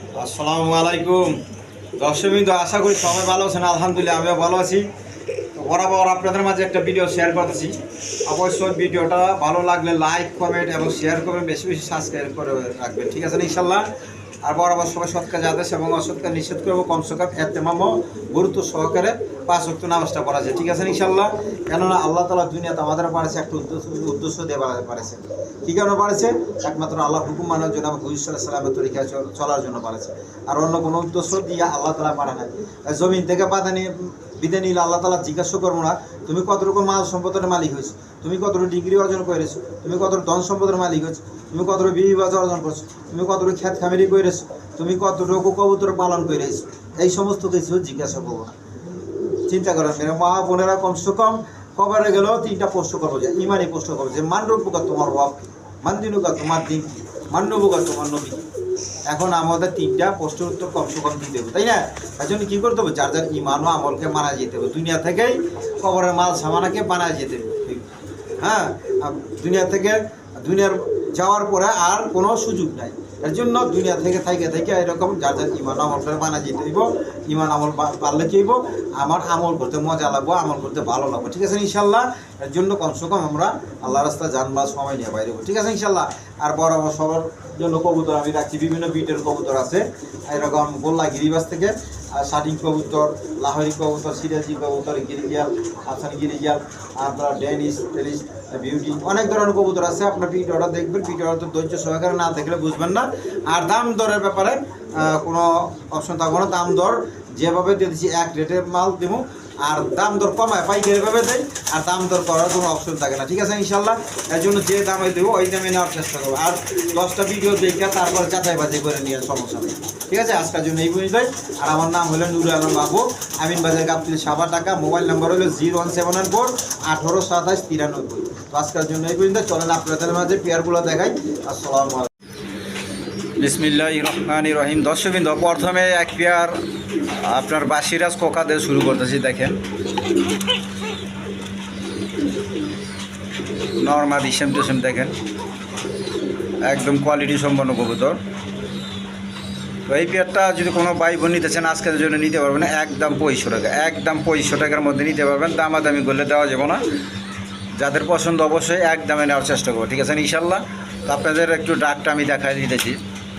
আসসালামু আলাইকুম। দর্শকবৃন্দ আশা করি সবাই ভালো আছেন, আলহামদুলিল্লাহ আমিও ভালো আছি। বরাবর আপনাদের মাঝে একটা ভিডিও শেয়ার করতেছি। অবশ্যই ভিডিওটা ভালো লাগলে লাইক কমেন্ট এবং শেয়ার করবেন, বেশি বেশি সাবস্ক্রাইব করে রাখবেন, ঠিক আছে ইনশাল্লাহ আর বরাবর সবাই সৎকার যাদের এবং অসৎকার নিষেধ করব কমসে কম এতেমামও গুরুত্ব সহকারে পাঁচ অক্ট নামাজটা পড়া যায়। ঠিক আছে ইনশাল্লাহ কেননা আল্লাহ তালা দুনিয়াতে আমাদের পারেছে একটা উদ্দেশ্য উদ্দেশ্য দিয়ে বাড়াতে পারেছে কী কারণে পারেছে একমাত্র আল্লাহ হুকুম মানার জন্য এবং হুজুর সাল্লামের তরিকায় চল- চলার জন্য পারেছে আর অন্য কোনো উদ্দেশ্য দিয়ে আল্লাহ তালা পারে না জমিন থেকে বাধা নিয়ে বিদে নিলে আল্লাহ তালা জিজ্ঞাসা করব না, তুমি কতটুকু মাল সম্পদের মালিক হয়েছো? তুমি কতটুকু ডিগ্রি অর্জন করেছ? তুমি কতটুকু ধন সম্পদের মালিক হয়েছো? তুমি কতটুকু বিবি অর্জন করছ? তুমি কতটুকু খ্যাত খামেরি করেছ? তুমি কতটুকু কবুতর পালন করেছ? এই সমস্ত কিছু জিজ্ঞাসা করব না। চিন্তা করেন মেরে মা বোনেরা কমসে কম কবারে গেলেও তিনটা প্রশ্ন করব যে ইমানই প্রশ্ন করব যে মান্ডবুকা তোমার রব মান্দিনুকা তোমার দিন কি? মান্ডবুকা তোমার নবী কি? এখন আমাদের তিনটা প্রশ্নের উত্তর কমসে কম দিতে হবে, তাই না? তার জন্য কী করতে হবে? যার যার ইমান ও আমলকে মানা যেতে হবে। দুনিয়া থেকেই কবরের মাল সামানাকে বানা যেতে হবে। হ্যাঁ? দুনিয়া থেকে দুনিয়ার যাওয়ার পরে আর কোনো সুযোগ নাই। এর জন্য দুনিয়া থেকে থাকে থাকে এরকম যার যার ইমান আমল করে বানা যেতে দিব, ইমান আমল পারলে কি আমার আমল করতে মজা লাগবো, আমল করতে ভালো লাগবো, ঠিক আছে ইনশাল্লাহ? এর জন্য কমসে কম আমরা আল্লাহ রাস্তা জানবার সময় নিয়ে বাইরে ঠিক আছে ইনশাল্লাহ? আর বড় সবার জন্য কবুতর আমি রাখছি, বিভিন্ন বিটের কবুতর আছে, এরকম গোল্লা গিরিবাস থেকে শাটিং কবুতর, লাহরি কবুতর, সিরাজি কবুতর গিরিজাল হাসান গিরিজাল আপনার ডেনিস টেনিস বিউটি, অনেক ধরনের কবুতর আছে। আপনার ভিডিওটা দেখবেন, ভিডিওটা তো ধৈর্য সহকারে না দেখলে বুঝবেন না। আর দাম দরের ব্যাপারে কোনো অপশন থাকবে না। দাম দর যেভাবে দিয়ে দিচ্ছি, এক রেটের মাল দেবো। আর দাম দর কমায়, পাইকারি ভাবে দেয়, আর দাম দর করার কোনো অপশন থাকে না। ঠিক আছে ইনশাল্লাহ এর জন্য যে দামে দেবো, ওই দামে নেওয়ার চেষ্টা করব। আর দশটা ভিডিও দেখে তারপর যাচাই বাছাই করে নিয়ে সমস্যা নেই। ঠিক আছে, আজকের জন্য এই পর্যন্তই। আর আমার নাম হলো নুরুল আলম বাবু। আমিন বাজার গাবতিল সাবা টাকা, মোবাইল নাম্বার হলো zero one seven one four আঠারো সাতাশ তিরানব্বই। তো আজকের জন্য এই পর্যন্ত। চলেন আপনাদের মাঝে পেয়ারগুলো দেখাই। আসসালামু আলাইকুম। বিসমিল্লাহ রহমান রহিম দর্শকবৃন্দ, প্রথমে এক পেয়ার আপনার বাসিরাজ কোকা দিয়ে শুরু করতেছি, দেখেন। নর্মাদি সেম টু সেম দেখেন। একদম কোয়ালিটি সম্পন্ন কবুতর। তো এই পেয়ারটা যদি কোনো ভাই বোন নিতে চান, আজকের জন্য নিতে পারবেন। একদম পঁয়ষো টাকা, একদম পঁয়ষো টাকার মধ্যে নিতে পারবেন। দামাদামি করলে দেওয়া যাবে না। যাদের পছন্দ, অবশ্যই এক দামে নেওয়ার চেষ্টা করব, ঠিক আছে, ইনশাল্লাহ। তো আপনাদের একটু ডাকটা আমি দেখাই দিতেছি।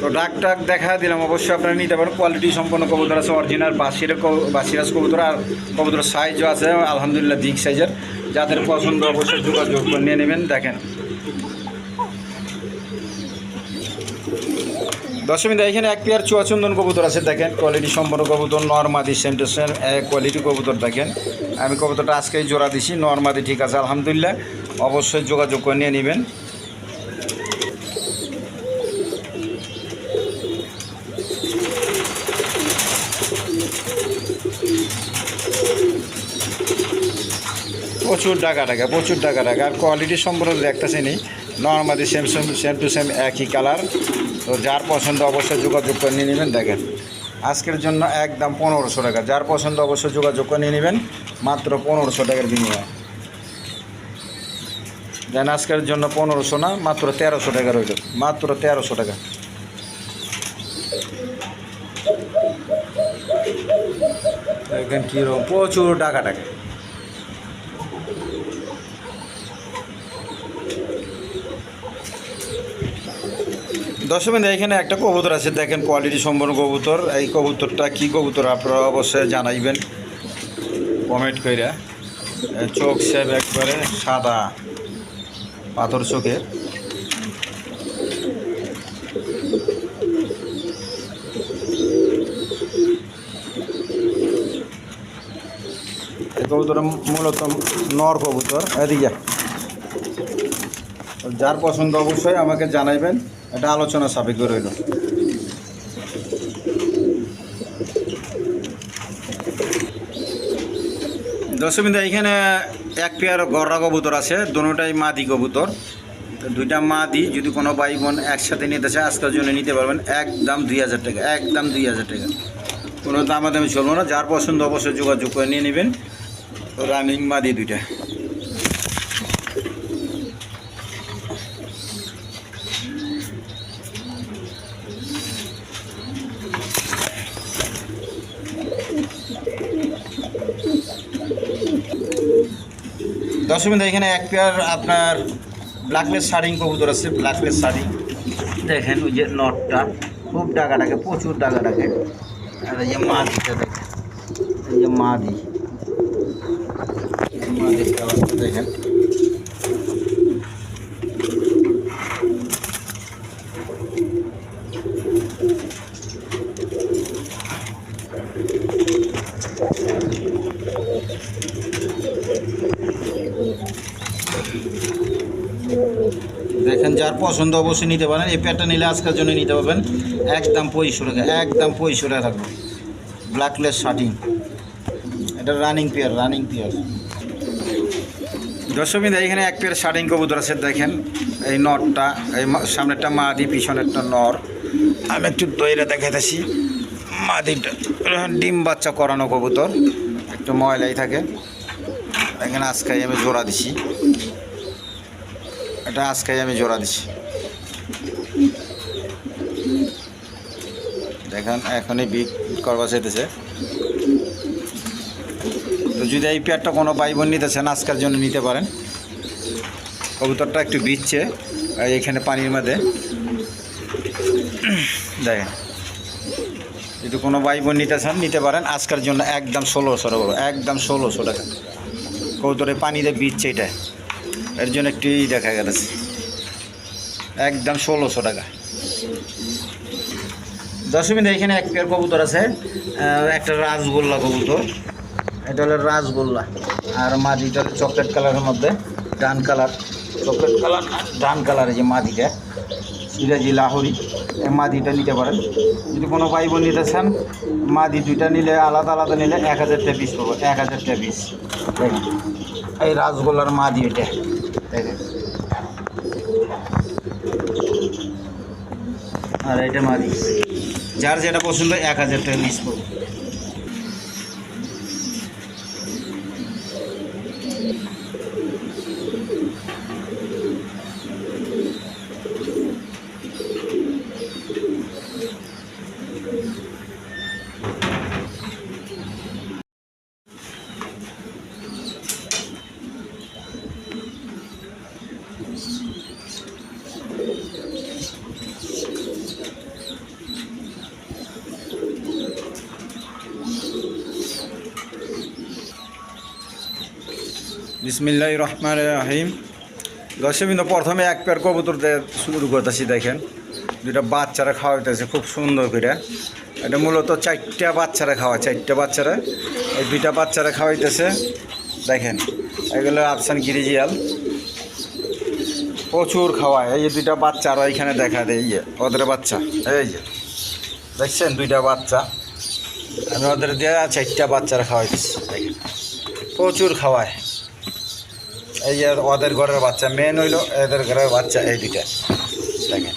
তো ডাক দেখা দিলাম, অবশ্যই আপনারা নিতে পারেন। কোয়ালিটি সম্পন্ন কবুতর আছে অরিজিনাল বাসির বাসিরাজ কবুতর আর কবুতর সাইজও আছে, আলহামদুলিল্লাহ দিক সাইজের যাদের পছন্দ অবশ্যই যোগাযোগ করে নিয়ে নেবেন, দেখেন। দশমিন এখানে এক পেয়ার চুয়াচন্দন কবুতর আছে, দেখেন। কোয়ালিটি সম্পন্ন কবুতর, নর্মাদি সেন্টেশন কোয়ালিটি কবুতর, দেখেন। আমি কবুতরটা আজকেই জোড়া দিছি, নর্মাদি ঠিক আছে, আলহামদুলিল্লাহ। অবশ্যই যোগাযোগ করে নিয়ে নেবেন। প্রচুর টাকা টাকা প্রচুর টাকা টাকা আর কোয়ালিটি সম্পর্কে দেখতেছি নি। Normally same same same to same একই কালার তো যার পছন্দ অবশ্যই যোগাযোগ করে নিয়ে নেবেন, দেখেন। আজকের জন্য একদম পনেরোশো টাকা। যার পছন্দ অবশ্যই যোগাযোগ করে নিয়ে নেবেন, মাত্র পনেরোশো টাকার বিনিময়ে। দেন আজকের জন্য পনেরোশো না, মাত্র তেরোশো টাকা রইল। মাত্র তেরোশো টাকা। দেখেন কীরকম প্রচুর টাকা টাকা দর্শকবৃন্দ এখানে একটা কবুতর আছে, দেখেন কোয়ালিটি সম্পন্ন কবুতর। এই কবুতরটা কি কবুতর আপনারা অবশ্যই জানাইবেন। কমেন্ট কইরা। চোখ সেব একবারে সাদা পাথর চোখের। কবুতর মূলত নর কবুতর। এদিকে। যার পছন্দ অবশ্যই আমাকে জানাইবেন। এটা আলোচনা সাপেক্ষ রইল। দশমিন্দা এখানে এক পেয়ার গররা কবুতর আছে, দুটাই মাদি কবুতর। দুইটা মাদি, যদি কোনো ভাই বোন একসাথে নিতে চায়, আজকের জন্য নিতে পারবেন। একদম দুই হাজার টাকা একদম দুই হাজার টাকা। কোনো দামাদামি চলবো না, যার পছন্দ অবশ্যই যোগাযোগ করে নিয়ে নেবেন। রানিং মা মাদি দুইটা। দশমিন এখানে এক পেয়ার আপনার ব্ল্যাকলেস শাড়িং কবুতর আছে ব্ল্যাকলেস শাড়ি। দেখেন ওই যে নটটা খুব ডাকা ডাকে প্রচুর ডাকা ডাকে আর এই যে মাদিটা দেখেন, এই যে মাদি। মাদিটা অবস্থা দেখেন। দেখেন, যার পছন্দ অবশ্যই নিতে পারেন। এই প্যাডটা নিলে আজকের জন্য নিতে পারবেন একদম পঁয়ষো একদম পঁয়ষো টাকা থাকবে। ব্ল্যাকলেস শার্টিং এটা রানিং পেয়ার রানিং পেয়ার দর্শকবিন্দু এখানে এক পেয়ার শার্টিং কবুতর আছে, দেখেন। এই নটটা, এই সামনেরটা মাদি, পিছনেরটা নর। আমি একটু দইরে দেখাইতেছি। মাদিটা ডিম বাচ্চা করানো কবুতর। একটু ময়লাই থাকে। এখানে আজকে আমি জোড়া দিছি। এটা আজকে আমি জোড়া দিছি। দেখেন, এখনই বিক করবা চাইতেছে। তো যদি এই পেয়ারটা কোনো ভাই বোন নিতে চান আজকের জন্য নিতে পারেন। কবুতরটা একটু বিচ্ছে এখানে পানির মধ্যে। দেখেন, যদি কোনো ভাই বোন নিতে চান নিতে পারেন। আজকের জন্য একদম ষোলোশো টাকা একদম ষোলোশো টাকা। কবুতরে পানিতে বিচ্ছে এটা। এর জন্য একটু দেখা গেছে। একদম ষোলোশো টাকা। দশমিন এখানে এক পেয়ার কবুতর আছে একটা রাজগোল্লা কবুতর। এটা হলো রাজগোল্লা আর মাদিটা চকলেট কালারের মধ্যে, ডান কালার। চকলেট কালার ডান কালার, এই যে মাদিটা। সিরাজি লাহরি মাদি মাদিটা নিতে পারেন। যদি কোনো ভাই বোন নিতে চান, মাদি দুইটা নিলে আলাদা আলাদা নিলে এক হাজার টাকা পিস পড়ব এক হাজার টাকা পিস দেখেন, এই রাজগোল্লার মাদি এটা। দেখেন। আর এটা মাদি। যার যেটা পছন্দ এক হাজার টাকা পিস পড়ব বিসমিল্লাহ রহমান রাহিম। দর্শকবিন্দু, প্রথমে এক পেয়ার কবুতর শুরু করতেছি, দেখেন। দুটা বাচ্চারা খাওয়াইতেছে, খুব সুন্দর করে। এটা মূলত চারটা বাচ্চারা খাওয়া চারটা বাচ্চারা। এই দুইটা বাচ্চারা খাওয়াইতেছে, দেখেন। এগুলো আফসান গিরিজিয়াল। প্রচুর খাওয়ায়। এই যে দুইটা বাচ্চা আরও এইখানে দেখা দেয়, এই যে, ওদের বাচ্চা, এই যে। দেখছেন, দুইটা বাচ্চা। আমি ওদের দিয়ে চারটা বাচ্চারা খাওয়াইতেছি, দেখেন। প্রচুর খাওয়ায়। এই যে ওদের ঘরের বাচ্চা মেন হইল এদের ঘরের বাচ্চা এই দুইটা দেখেন।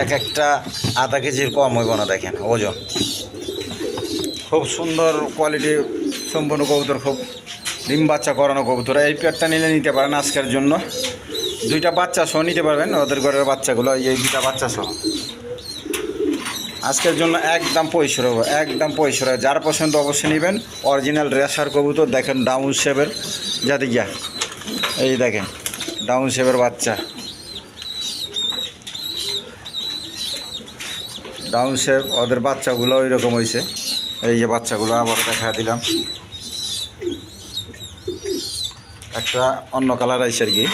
এক একটা আধা কেজির কম হইব না, দেখেন, ওজন। খুব সুন্দর কোয়ালিটি সম্পূর্ণ কবুতর, খুব ডিম বাচ্চা করানো কবুতর। এই পেয়ারটা নিলে নিতে পারেন আজকের জন্য। দুইটা বাচ্চা সহ নিতে পারবেন, ওদের ঘরের বাচ্চাগুলো, এই দুইটা বাচ্চা সহ। আজকের জন্য একদম পয়সা হব, একদম পয়সা যার পছন্দ অবশ্যই নেবেন। অরিজিনাল রেশার কবুতর, দেখেন ডাউন শেপের যাতে গিয়া, এই দেখেন ডাউন শেপের বাচ্চা। ডাউন শেপ ওদের বাচ্চাগুলো ওই রকম হয়েছে এই যে বাচ্চাগুলো আবার দেখা দিলাম। একটা অন্য কালার আইসে আর কি।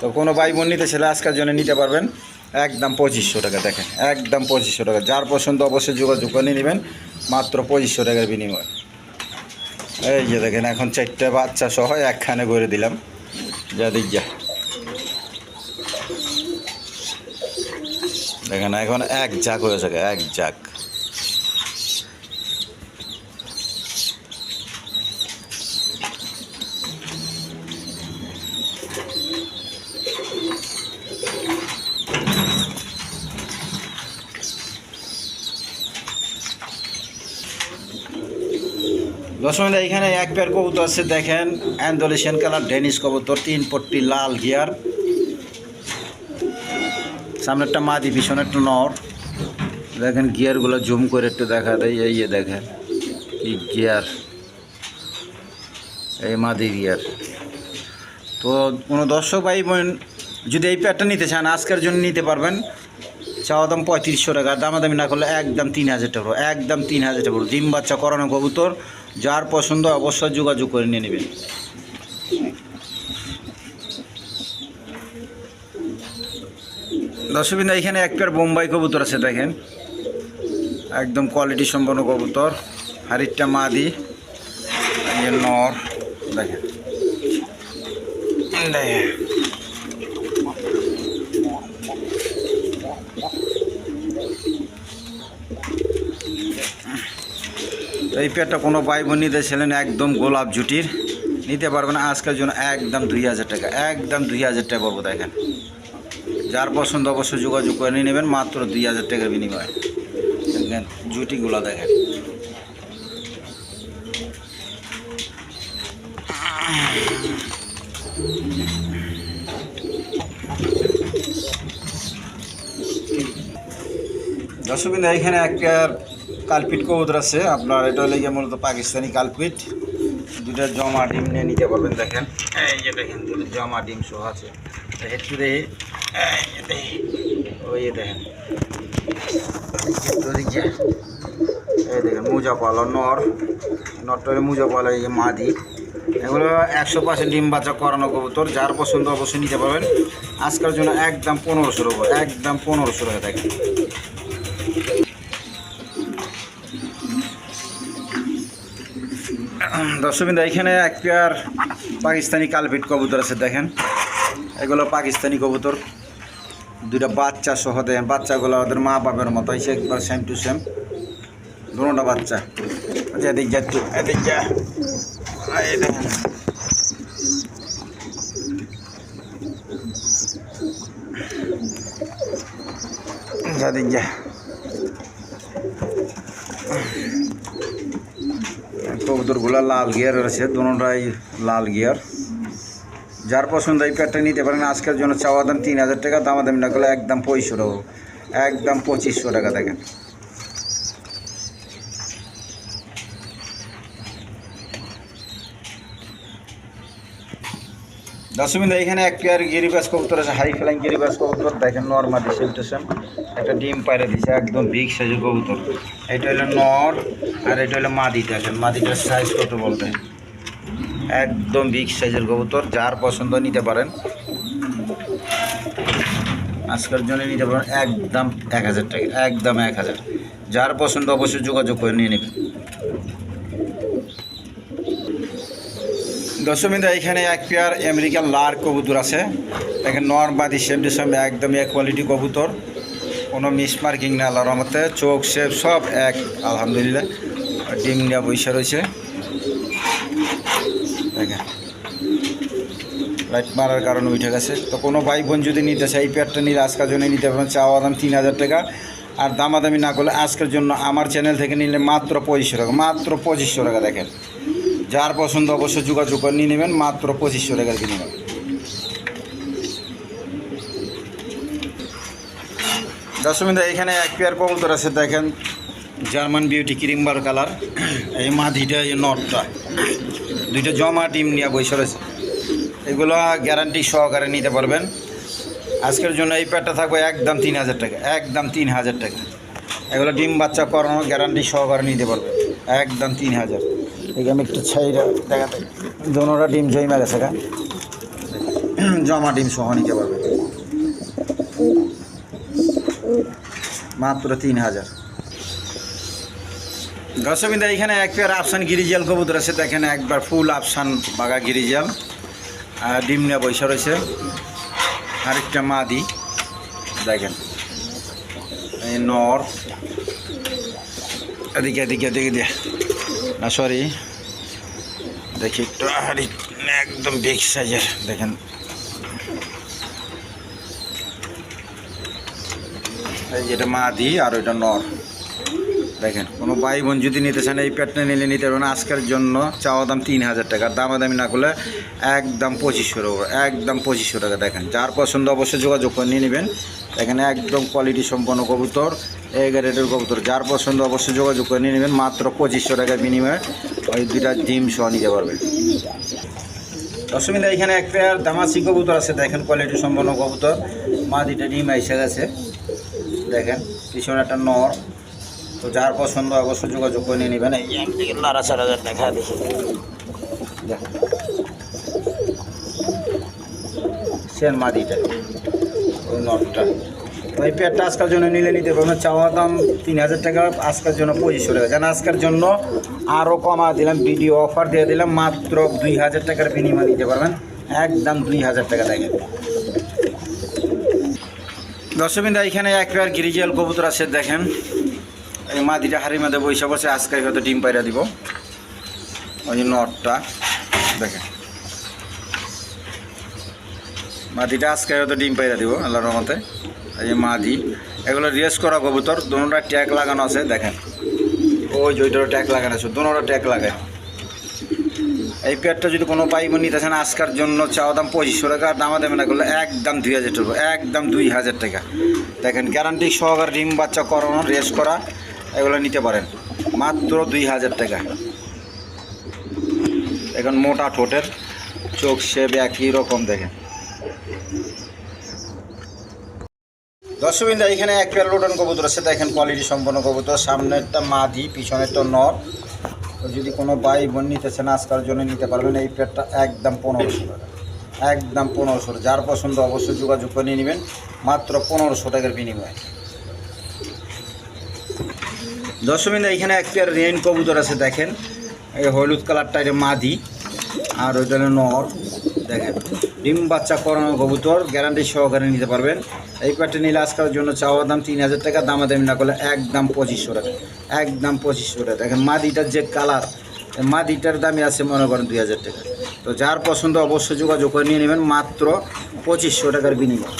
তো কোনো ভাই বোন নিতে ছেলে আজকের জন্য নিতে পারবেন। একদম পঁচিশশো টাকা, দেখেন, একদম পঁচিশশো টাকা। যার পছন্দ অবশ্যই যোগাযোগ করে নেবেন, মাত্র পঁচিশশো টাকার বিনিময়। এই যে দেখেন, এখন চারটে বাচ্চা সহ একখানে করে দিলাম। যা দিক যা। দেখেন, এখন এক জাক হয়েছে এক জাক দশমিক এখানে এক পেয়ার কবুতর আছে, দেখেন অ্যান্ডোলেশন কালার ডেনিস কবুতর, তিন পট্টি লাল গিয়ার সামনে একটা মাদি, পিছনে একটা নর। দেখেন গিয়ারগুলো জুম করে একটু দেখা দেয় এই দেখেন, কি গিয়ার এই মাদি গিয়ার তো কোনো দর্শক ভাই বোন, যদি এই প্যাডটা নিতে চান, আজকের জন্য নিতে পারবেন। চাওয়া দাম পঁয়ত্রিশশো টাকা, দামাদামি না করলে একদম তিন হাজার টাকা, একদম তিন হাজার টাকা। ডিম বাচ্চা করানো কবুতর যার পছন্দ অবশ্যই যোগাযোগ করে নিয়ে নেবেন। দর্শকবিন্দু এখানে এক পেয়ার বোম্বাই কবুতর আছে, দেখেন। একদম কোয়ালিটি সম্পন্ন কবুতর। হারিটটা মাদি নর, দেখেন। দেখেন। এই পেয়ারটা কোনো ভাই বোন নিতে ছিলেন, একদম গোলাপ জুটির। নিতে পারবেন আজকের জন্য একদম দুই হাজার টাকা, একদম দুই হাজার টাকা পড়ব দেখেন। যার পছন্দ অবশ্যই যোগাযোগ করে নিয়ে নেবেন, মাত্র দুই হাজার টাকার বিনিময়ে। দেখেন জুটিগুলো, দেখেন। দর্শকবিন্দু এখানে একটা কালপিট কবুতর আছে। আপনার এটা হলে গিয়ে মূলত পাকিস্তানি কালপিট। দুটা জমা ডিম নিয়ে নিতে পারবেন দেখেন। এই যে দেখেন। দুটো জমা ডিম সহ আছে। একটু দেখি ওই দেখেন। এই দেখেন মুজা পালো নর। নরটা হলে মুজা পালো এই মাদি। এগুলো একশো পার্সেন্ট ডিম বাচ্চা করানো কবুতর। যার পছন্দ অবশ্যই নিতে পারবেন। আজকের জন্য একদম পনেরোশো টাকা একদম পনেরোশো টাকা দেখেন। দর্শকবিন্দু, এখানে এক পেয়ার পাকিস্তানি কালপিট কবুতর আছে, দেখেন। এগুলো পাকিস্তানি কবুতর। দুইটা বাচ্চা সহ দেখেন, বাচ্চাগুলো ওদের মা বাবার মতো হয়েছে একবার সেম টু সেম দুটা বাচ্চা। আচ্ছা এদিক যা এদিক যা। দেখেন। যা যা। কবুতরগুলো লাল গিয়ার আছে দুটাই লাল গিয়ার। যার পছন্দ এই প্যাডটা নিতে পারেন, আজকের জন্য চাওয়া দাম তিন হাজার টাকা দামা দামি না একদম পঁচিশশো টাকা একদম পঁচিশশো টাকা দেখেন। দশমিন এখানে এক পেয়ার গিরিবাস কবুতর আছে, হাই ফ্লাইং গিরিবাস কবুতর, দেখেন নর্মালি সেলটেশন একটা ডিম পাইরে দিছে, একদম বিগ সাইজের কবুতর। এটা হলো নর আর এটা হলো মাদি, দেখেন। মাদিটার সাইজ কত বলতে? একদম বিগ সাইজের কবুতর, যার পছন্দ নিতে পারেন। আজকের জন্য নিতে পারেন একদম এক হাজার টাকা, একদম এক হাজার। যার পছন্দ অবশ্যই যোগাযোগ করে নিয়ে নেবেন। দশমিন্দা এখানে এক পেয়ার আমেরিকান লার কবুতর আছে। এখানে নর্মাদি সেম টু সেম একদম এক কোয়ালিটি কবুতর। কোনো মিস মার্কিং না আল্লাহর মতে চোখ শেপ সব এক, আলহামদুলিল্লাহ। ডিম নিয়ে বৈশা রয়েছে। লাইট মারার কারণে উঠে গেছে। তো কোনো ভাই বোন যদি নিতে চায়, এই পেয়ারটা নিলে আজকের জন্য নিতে পারবেন। চাওয়া দাম তিন হাজার টাকা। আর দামাদামি না করলে আজকের জন্য আমার চ্যানেল থেকে নিলে মাত্র পঁচিশশো টাকা। মাত্র পঁচিশশো টাকা দেখেন। যার পছন্দ অবশ্যই যোগাযোগ করে নিয়ে নেবেন। মাত্র পঁচিশশো টাকা টাকার বিনিময় দশমিন্দা এখানে এক পেয়ার কবুতর আছে, দেখেন জার্মান বিউটি ক্রিমবার কালার এই মাধিটা এই নটটা দুইটা জমা টিম নিয়ে বসে রয়েছে। এগুলো গ্যারান্টি সহকারে নিতে পারবেন। আজকের জন্য এই প্যাডটা থাকবে একদম তিন হাজার টাকা, একদম তিন হাজার টাকা। এগুলো ডিম বাচ্চা করানো গ্যারান্টি সহকারে নিতে পারবে একদম তিন হাজার। এখানে আমি একটু ছাইরা দেখাতে, দোনোটা ডিম জমা গেছে জমা ডিম সহ নিতে পারবে মাত্র তিন হাজার। দর্শকবিন্দা এখানে এক পেয়ার আফসান গিরিজাল কবুতর আছে। দেখেন একবার ফুল আফসান বাগা গিরিজাল। আর ডিম নিয়ে বৈশা রয়েছে। আরেকটা মাদি। দেখেন। নর। এদিকে এদিকে এদিকে দিয়ে না সরি দেখি একটু একদম বিগ সাইজের দেখেন। এই যেটা মাদি আর ওইটা নর। দেখেন, কোনো ভাই বোন যদি নিতে চান এই প্যাটটা নিলে নিতে পারবেন আজকের জন্য চাওয়া দাম তিন হাজার টাকা। দামাদামি না করলে একদম পঁচিশশো টাকা একদম পঁচিশশো টাকা। দেখেন, যার পছন্দ অবশ্যই যোগাযোগ করে নিয়ে নেবেন। এখানে একদম কোয়ালিটি সম্পন্ন কবুতর এই রেটের কবুতর। যার পছন্দ অবশ্যই যোগাযোগ করে নিয়ে নেবেন। মাত্র পঁচিশশো টাকার বিনিময়ে ওই দুইটা ডিম সহ নিতে পারবেন দশমিদা এখানে এক পেয়ার দামাসি কবুতর আছে। দেখেন কোয়ালিটি সম্পন্ন কবুতর। মা দুইটা ডিম এসে গেছে। দেখেন, পিছনে একটা নর। তো যার পছন্দ অবশ্যই যোগাযোগ করে নিয়ে নেবেন। এই একদিকে নাড়াচাড়া দেখা দেখি দেখেন। সেন মাদিটা ওই নটটা তো এই পেয়ারটা আজকের জন্য নিলে নিতে পারবেন। চাওয়া দাম তিন হাজার টাকা, আজকের জন্য পঁচিশশো টাকা। যেন আজকের জন্য আরও কমা দিলাম, ভিডিও অফার দিয়ে দিলাম, মাত্র দুই হাজার টাকার বিনিময় নিতে পারবেন। একদম দুই হাজার টাকা দেখেন। দর্শকবিন্দা, এখানে এক পেয়ার গিরিজিয়াল কবুতর আছে, দেখেন। এই মাদিটা হাড়ির মধ্যে বৈশা বসে আজকে হয়তো ডিম পাইরা দিব। ওই নটটা, দেখেন। মাদিটা আজকে হয়তো ডিম পাইরা দিব, আল্লাহর রহমতে। এই মাদি, এগুলো রেস করা কবুতর দুটা ট্যাগ লাগানো আছে, দেখেন। ওই যে ওইটারও ট্যাগ লাগানো আছে দুটা ট্যাগ লাগায়। এই পেয়ারটা যদি কোনো পাইব নিতে চান, আজকার জন্য চাওয়া দাম পঁচিশশো টাকা দামা দেবে না করলে একদম দুই হাজার টাকা, একদম দুই হাজার টাকা। দেখেন গ্যারান্টি সহকার ডিম, বাচ্চা করানো রেস করা, এগুলো নিতে পারেন। মাত্র দুই হাজার টাকা। এখন মোটা ঠোঁটের চোখ শেপ একই রকম দেখেন। দর্শকবিন্দা, এখানে এক পেয়ার লোটন কবুতর আছে। দেখেন কোয়ালিটি সম্পন্ন কবুতর। সামনেরটা মাদি, পিছনেরটা নর। যদি কোনো বাই বোন নিতে চান আজকাল জন্য নিতে পারবেন, এই প্লেটটা একদম পনেরোশো টাকা। একদম পনেরোশো যার পছন্দ অবশ্যই যোগাযোগ করে নিয়ে নেবেন, মাত্র পনেরোশো টাকার বিনিময়ে। দশমিন এখানে এক পেয়ার রেইন কবুতর আছে, দেখেন। এই হলুদ কালারটা এটা মাদি, আর ওইটা নর। দেখেন, ডিম বাচ্চা করানো কবুতর গ্যারান্টি সহকারে নিতে পারবেন। এই প্যাটটা নিলে আজকালের জন্য চাওয়ার দাম তিন হাজার টাকা দামাদামি না করলে একদম পঁচিশশো টাকা, একদম পঁচিশশো টাকা। দেখেন, মাদিটার যে কালার মাদিটার দামই আছে মনে করেন দুই হাজার টাকা। তো যার পছন্দ অবশ্যই যোগাযোগ করে নিয়ে নেবেন, মাত্র পঁচিশশো টাকার বিনিময়।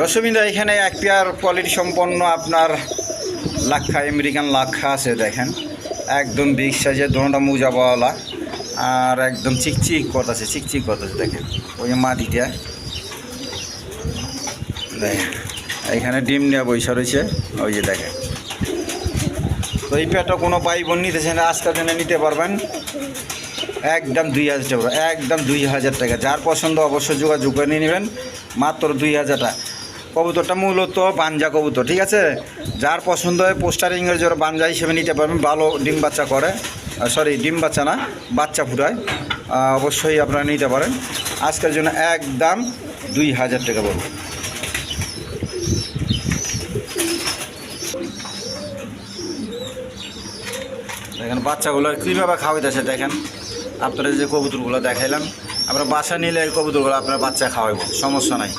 দর্শকবিন্দা, এখানে এক পেয়ার কোয়ালিটি সম্পন্ন আপনার লাক্ষা, আমেরিকান লাক্ষা আছে, দেখেন। একদম বিগ সাইজের দোনোটা মোজা পাওয়ালা আর একদম চিকচিক করতেছে চিকচিক করতেছে দেখেন। ওই মাটিটা। দেখেন, এখানে ডিম নেওয়া বৈশা রয়েছে, ওই যে দেখেন। তো এই পেয়ারটা কোনো পাই বোন নিতেছে না, আজকের জন্য নিতে পারবেন। একদম দুই হাজার টাকা, একদম দুই হাজার টাকা। যার পছন্দ অবশ্যই যোগাযোগ করে নিয়ে নেবেন, মাত্র দুই হাজার টাকা। কবুতরটা মূলত বাঞ্জা কবুতর, ঠিক আছে? যার পছন্দ হয় পোস্টারিংয়ের জন্য বাঞ্জা হিসেবে নিতে পারবেন, ভালো ডিম বাচ্চা করে। সরি ডিম বাচ্চা না, বাচ্চা ফুটায়। অবশ্যই আপনারা নিতে পারেন। আজকের জন্য এক দাম দুই হাজার টাকা বলুন দেখেন, বাচ্চাগুলো কীভাবে খাওয়াইতেছে, দেখেন। আপনারা যে কবুতরগুলো দেখাইলাম, আমরা বাসা নিলে এই কবুতরগুলো আপনার বাচ্চা খাওয়াইব, সমস্যা নাই।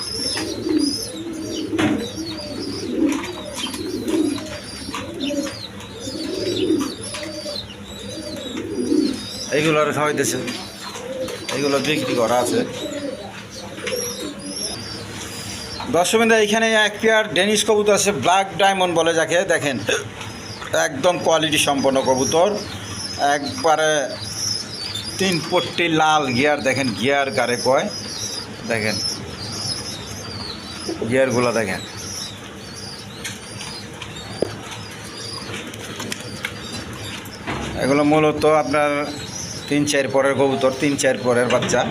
এইগুলো আর খাওয়াইতেছে এইগুলো বিক্রি করা আছে। দর্শকবিন্দা, এখানে এক পেয়ার ডেনিশ কবুতর আছে, ব্ল্যাক ডায়মন্ড বলে যাকে দেখেন। একদম কোয়ালিটি সম্পন্ন কবুতর। একবারে তিন পট্টি লাল গিয়ার, দেখেন গিয়ার গারে কয়। দেখেন, গিয়ারগুলো দেখেন। এগুলো মূলত আপনার তিন চার পরের কবুতর, তিন চার পরের বাচ্চা।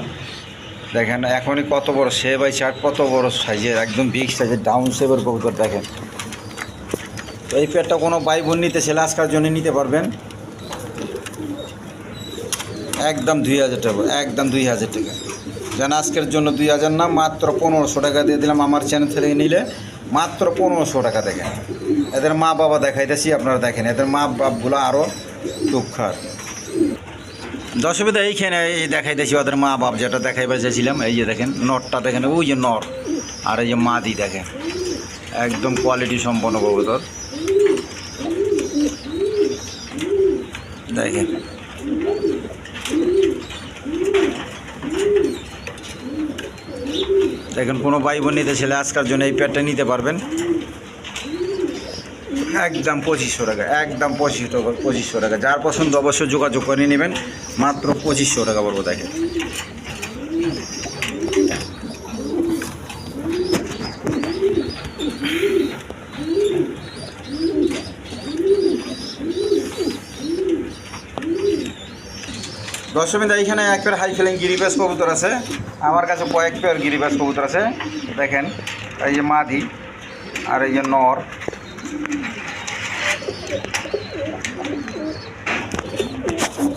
দেখেন, এখনই কত বড় সে বাই শার্ট কত বড় সাইজের একদম বিগ সাইজের ডাউন শেপের কবুতর দেখেন। তো এই পেয়ারটা কোনো ভাই বোন নিতে ছেলে আজকার জন্য নিতে পারবেন। একদম দুই হাজার টাকা, একদম দুই হাজার টাকা। যেন আজকের জন্য দুই হাজার না, মাত্র পনেরোশো টাকা দিয়ে দিলাম আমার চ্যানেল থেকে নিলে, মাত্র পনেরোশো টাকা দেখেন। এদের মা বাবা দেখাইতেছি, আপনারা দেখেন, এদের মা বাপগুলো আরও দুঃখার। দশমীতে এইখানে এই দেখাই দেখাইতেছি ওদের মা বাপ যেটা দেখাইবার চাইছিলাম, এই যে দেখেন, নটটা দেখেন, ওই যে নর আর এই যে মাদি দেখেন, একদম কোয়ালিটি সম্পন্ন কবুতর। দেখেন। দেখেন, কোনো ভাই বোন নিতে ছেলে আজকের জন্য এই প্যাডটা নিতে পারবেন। একদম পঁচিশশো টাকা, একদম পঁচিশশো টাকা পঁচিশশো টাকা। যার পছন্দ অবশ্যই যোগাযোগ করে নেবেন। মাত্র পঁচিশশো টাকা বলব দেখেন। দা এইখানে এক পেয়ার হাই ফিলিং গিরিবাস কবুতর আছে। আমার কাছে কয়েক পেয়ার গিরিবাস কবুতর আছে। দেখেন, এই যে মাদি আর এই যে নর।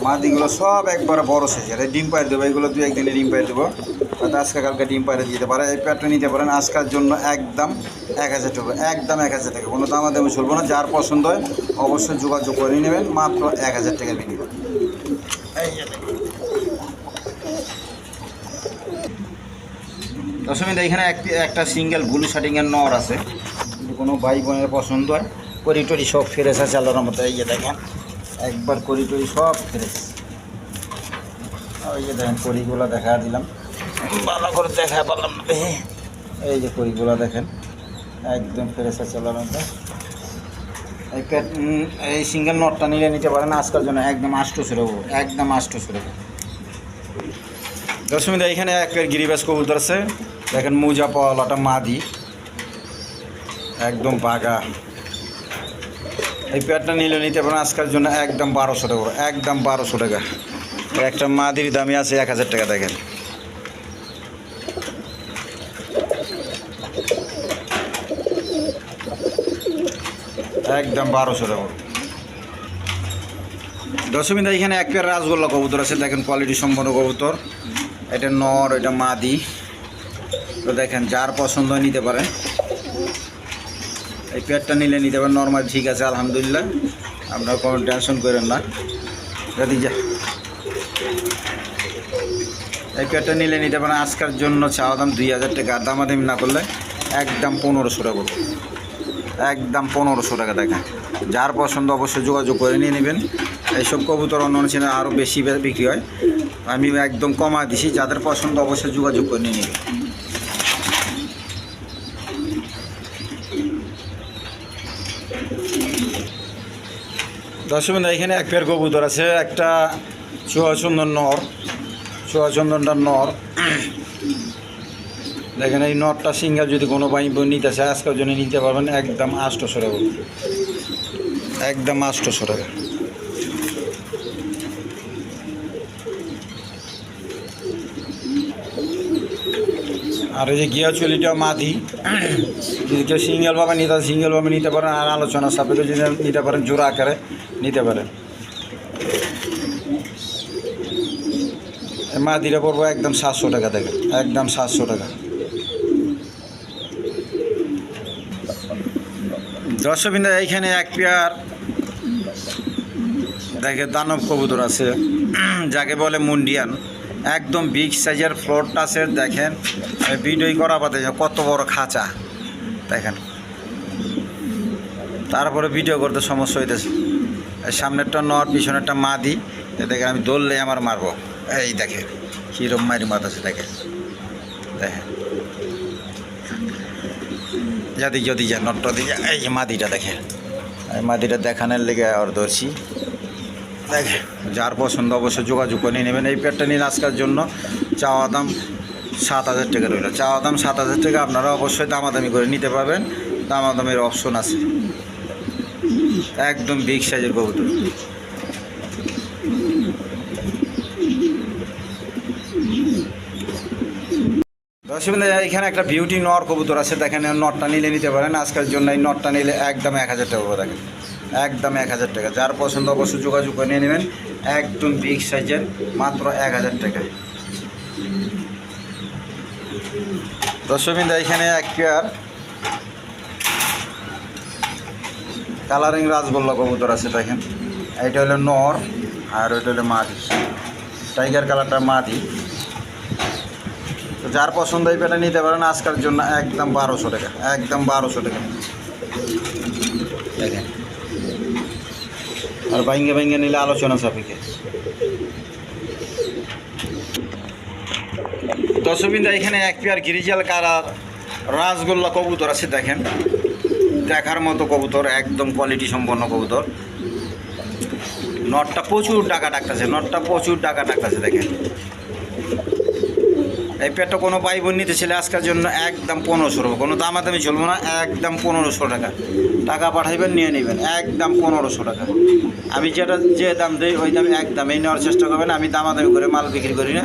মাদিগুলো সব একবারে বড় সাইজের ডিম পায়ের দেবো, এগুলো দু একদিনে ডিম পায়ের দেবো। হয়তো আজকে কালকে ডিম পায়ের দিতে পারে। এই প্যাটটা নিতে পারেন আজকের জন্য একদম এক হাজার টাকা, একদম এক হাজার টাকা। কোনো দামা দামি চলবো না, যার পছন্দ হয় অবশ্যই যোগাযোগ করে নেবেন, মাত্র এক হাজার টাকার বিনিময়। দশমীতে এখানে একটি একটা সিঙ্গেল ব্লু শার্টিংয়ের নর আছে। কোনো ভাই বোনের পছন্দ হয় করিটরি সব ফ্রেশ আছে, আল্লাহর মতো এই যে দেখেন একবার করিটরি সব ফ্রেশ। ওই যে দেখেন করিগুলো দেখা দিলাম। ভালো করে দেখা পারলাম না। এই যে করিগুলো দেখেন একদম ফ্রেশ আছে এই সিঙ্গেল নটটা নিলে নিতে পারেন আজকের জন্য একদম আষ্টশো টাকা একদম আষ্টশো টাকা দশমীতে এখানে এক গিরিবাস কবুতর আছে। দেখেন মুজা পাওয়ালাটা মাদি। একদম বাগা এই পেয়ারটা নিলে নিতে পারেন আজকের জন্য একদম বারোশো টাকা একদম বারোশো টাকা। একটা মাদির দামই আছে এক হাজার টাকা, দেখেন। একদম বারোশো টাকা দশমীতে এখানে এক পেয়ার রাসগোল্লা কবুতর আছে, দেখেন কোয়ালিটি সম্পন্ন কবুতর। এটা নর, এটা মাদি। তো দেখেন, যার পছন্দ নিতে পারেন। এই পেয়ারটা নিলে নিতে পারেন নর্মাল ঠিক আছে, আলহামদুলিল্লাহ। আপনার কোনো টেনশন করেন না। যদি যা। এই পেয়ারটা নিলে নিতে পারেন, আজকের জন্য চাওয়া দাম দুই হাজার টাকা। দামাদামি না করলে একদম পনেরোশো টাকা। একদম পনেরোশো টাকা দেখেন যার পছন্দ অবশ্যই যোগাযোগ করে নিয়ে নেবেন। এইসব কবুতর অন্য অন্য আরও বেশি বিক্রি হয়। আমি একদম কমা দিছি, যাদের পছন্দ অবশ্যই যোগাযোগ করে নিয়ে নেবেন। দর্শক এখানে এক পেয়ার কবুতর আছে, একটা চুয়াচন্দন নর চুয়াচন্দনটা নর। দেখেন এই নরটা সিঙ্গার যদি কোনো বাইন বই নিতে চায়, আজকের জন্য নিতে পারবেন একদম আষ্ট টাকা। একদম আষ্ট টাকা। আর এই যে গিয়া চলিটা মাদি, যদি কেউ সিঙ্গেলভাবে নিতে সিঙ্গেলভাবে নিতে পারেন, আর আলোচনা সাপেক্ষে যদি নিতে পারেন, জোড়া আকারে নিতে পারেন। মাদিটা পড়ব একদম সাতশো টাকা দেখেন, একদম সাতশো টাকা। দর্শকবৃন্দ, এইখানে এক পেয়ার দেখে দানব কবুতর আছে, যাকে বলে মুন্ডিয়ান। একদম বিগ সাইজের ফ্লোরটা আছে, দেখেন। ভিডিওই করা পাতে কত বড় খাঁচা। দেখেন। তারপরে ভিডিও করতে সমস্যা হইতেছে। সামনেরটা নর পিছনেরটা মাদি। দেখেন, আমি দৌড়লে আমার মারবো। এই দেখেন হিরম মারি মাতাছে দেখেন। দেখেন। যদি যদি যা, নটটা দিয়ে এই মাদিটা দেখে এই মাদিটা দেখানোর লেগে আর ধরছি। দেখে যার পছন্দ অবশ্যই যোগাযোগ করে নিয়ে নেবেন। এই পেটটা নিন আজকের জন্য। চাওয়া দাম সাত হাজার টাকা রইল। চাওয়া দাম সাত হাজার টাকা, আপনারা অবশ্যই দামাদামি করে নিতে পারবেন। দামাদামের অপশন আছে। একদম বিগ সাইজের কবুতর। দর্শক এখানে একটা বিউটি নর কবুতর আছে। দেখেন, নটটা নিলে নিতে পারেন। আজকের জন্য এই নটটা নিলে একদম এক হাজার টাকা দেখেন একদম এক হাজার টাকা। যার পছন্দ অবশ্যই যোগাযোগ করে নিয়ে নেবেন। একদম বিগ সাইজের মাত্র এক হাজার টাকা। দর্শকবৃন্দ, এখানে এক পেয়ার কালারিং রাজগোল্লা কবুতর আছে, দেখেন। এইটা হলো নর আর ওইটা হলো মাদি টাইগার কালারটা মাদি তো যার পছন্দ এই পেটা নিতে পারেন, আজকের জন্য একদম বারোশো টাকা। একদম বারোশো টাকা। দেখেন। আর ভাইঙ্গে ভাইঙ্গে নিলে আলোচনা সাপেক্ষে। দর্শকবিন্দু, এখানে এক পেয়ার গিরিজাল কারার রাসগোল্লা কবুতর আছে, দেখেন। দেখার মতো কবুতর, একদম কোয়ালিটি সম্পন্ন কবুতর। নটটা প্রচুর ডাকা ডাকতেছে নটটা প্রচুর ডাকা ডাকতেছে দেখেন। এই পেটটা কোনো ভাই বোন নিতে ছিল আজকের জন্য একদম পনেরোশো টাকা কোনো দামাদামি চলবো না, একদম পনেরোশো টাকা। টাকা পাঠাইবেন, নিয়ে নেবেন, একদম পনেরোশো টাকা। আমি যেটা যে দাম দিই, ওই দামে একদম এই নেওয়ার চেষ্টা করবেন, আমি দামাদামি করে মাল বিক্রি করি না।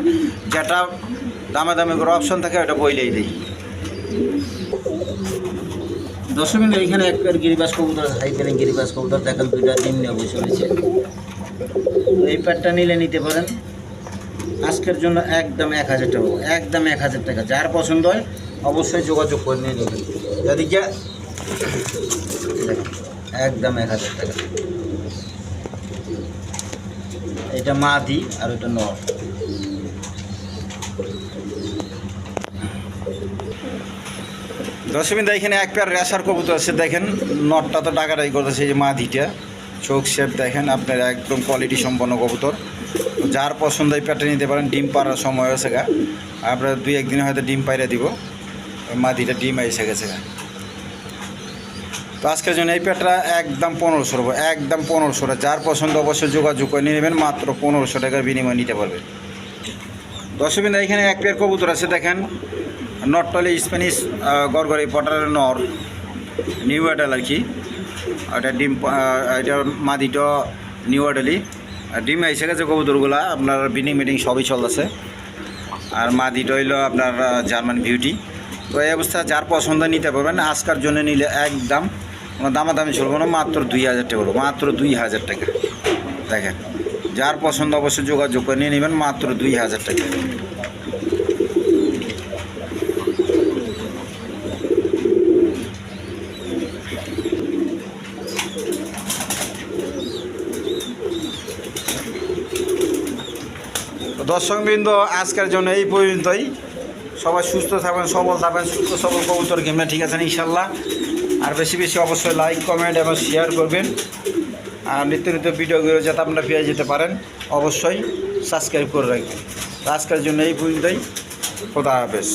যেটা দামাদামি করে অপশন থাকে, ওটা বইলেই দিই। দশমিন এখানে এক পেয়ার গিরিবাস কবুতর পেয়ারিং গিরিবাস কবুতর, দেখেন দুইটা ডিম নিয়ে বসে রয়েছে। এই প্যাডটা নিলে নিতে পারেন। আজকের জন্য একদম এক হাজার টাকা একদম এক হাজার টাকা। যার পছন্দ হয় অবশ্যই যোগাযোগ করে নিয়ে নেবেন। যদি যা দেখেন, একদম এক হাজার টাকা। এটা মাদি আর এটা নর। দশমিন এখানে এক পেয়ার রেশার কবুতর আছে। দেখেন নটটা তো টাকাটাই করতেছে যে মাদিটা। চোখ শেপ দেখেন আপনার একদম কোয়ালিটি সম্পন্ন কবুতর। যার পছন্দ এই পেয়ারটা নিতে পারেন, ডিম পাড়ার সময় হয়েছে গা। আপনার দুই একদিনে হয়তো ডিম পাইরে দিব। মাদিটা ডিম এসে গেছে গা। তো আজকের জন্য এই পেয়ারটা একদম পনেরোশো টাকা একদম পনেরোশো টাকা। যার পছন্দ অবশ্যই যোগাযোগ করে নিয়ে নেবেন, মাত্র পনেরোশো টাকার বিনিময় নিতে পারবেন। দশমিন এখানে এক পেয়ার কবুতর আছে, দেখেন। নটটলি স্প্যানিশ গড়গড়ি পটারের নর। নিউ অ্যাডাল আর কি। এটা ডিম এটা মাদিটা নিউ অ্যাডালি। ডিম এসে গেছে কবুতরগুলা, আপনার বিনিং মিটিং সবই চলতেছে। আর মাদিটা হইল আপনার জার্মান বিউটি। তো এই অবস্থা যার পছন্দ নিতে পারবেন, আজকার জন্য নিলে একদম কোনো দামাদামি চলবো না, মাত্র দুই হাজার টাকা বলব মাত্র দুই হাজার টাকা। দেখেন, যার পছন্দ অবশ্যই যোগাযোগ করে নিয়ে নেবেন, মাত্র দুই হাজার টাকা। দর্শকবৃন্দ, আজকের জন্য এই পর্যন্তই। সবাই সুস্থ থাকবেন, সবল থাকবেন, সুস্থ সবল কবুতর গেমে ঠিক আছে ইনশাল্লাহ। আর বেশি বেশি অবশ্যই লাইক কমেন্ট এবং শেয়ার করবেন। আর নিত্য নিত্য ভিডিওগুলো যাতে আপনারা পেয়ে যেতে পারেন, অবশ্যই সাবস্ক্রাইব করে রাখবেন। আজকের জন্য এই পর্যন্তই। খোদা হাফেজ।